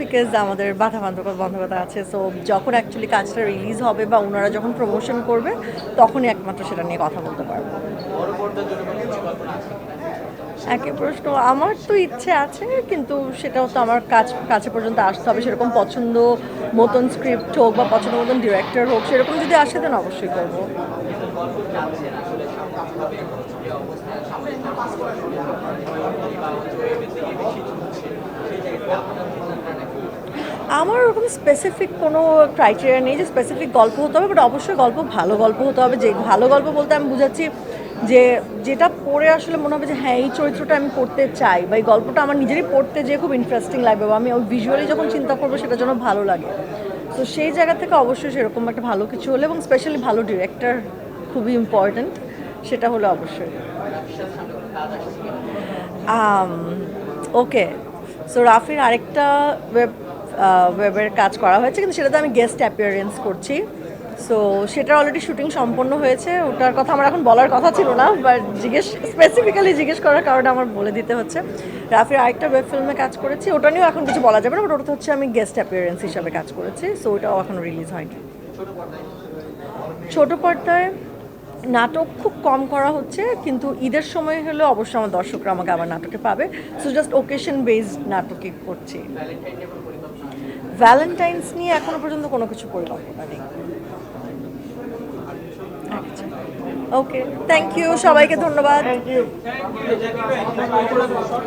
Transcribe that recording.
Because আমাদের বাধা বান্ধবতা বন্ধকতা আছে সো যখন অ্যাকচুয়ালি কাজটা রিলিজ হবে বা ওনারা যখন প্রমোশন করবে, তখনই একমাত্র সেটা নিয়ে কথা বলতে পারব। একে প্রশ্ন, আমার তো ইচ্ছে আছে, কিন্তু সেটাও তো আমার কাজ কাছে পর্যন্ত আসতে হবে। সেরকম পছন্দ মতন স্ক্রিপ্ট হোক বা পছন্দ মতন ডিরেক্টর হোক, সেরকম যদি আসে দেন অবশ্যই করব। আমার ওরকম স্পেসিফিক কোনো ক্রাইটেরিয়া নেই যে স্পেসিফিক গল্প হতে হবে বাট অবশ্যই গল্প ভালো গল্প হতে হবে। যে ভালো গল্প বলতে আমি বুঝাচ্ছি যে যেটা পড়ে আসলে মনে হবে যে হ্যাঁ এই চরিত্রটা আমি পড়তে চাই বা এই গল্পটা আমার নিজেরই পড়তে যে খুব ইন্টারেস্টিং লাগবে বা আমি ওই ভিজুয়ালি যখন চিন্তা করব সেটা যেন ভালো লাগে। তো সেই জায়গা থেকে অবশ্যই সেরকম একটা ভালো কিছু হলে এবং স্পেশালি ভালো ডিরেক্টর খুবই ইম্পর্ট্যান্ট সেটা হলো অবশ্যই। ওকে সো রাফির আরেকটা ওয়েব ওয়েবের কাজ করা হয়েছে, কিন্তু সেটাতে আমি গেস্ট অ্যাপিয়ারেন্স করছি। সো সেটার অলরেডি শুটিং সম্পন্ন হয়েছে। ওটার কথা আমার এখন বলার কথা ছিল না বাট জিজ্ঞেস স্পেসিফিক্যালি জিজ্ঞেস করার কারণে আমার বলে দিতে হচ্ছে। রাফির আরেকটা ওয়েব ফিল্মে কাজ করেছি, ওটা নিয়েও এখন কিছু বলা যাবে না বাট ওটা হচ্ছে আমি গেস্ট অ্যাপিয়ারেন্স হিসাবে কাজ করেছি। সো ওটাও এখন রিলিজ হয়নি। ছোট পর্দায় নাটক খুব কম করা হচ্ছে, কিন্তু ঈদের সময় হলে অবশ্যই আমার দর্শকরা আমাকে আবার নাটকে পাবে। সো জাস্ট ওকেশন বেসড নাটকে করছি। ভ্যালেন্টাইন্স নিয়ে এখনও পর্যন্ত কোনো কিছু পরিকল্পনা নেই। ওকে থ্যাংক ইউ সবাইকে ধন্যবাদ।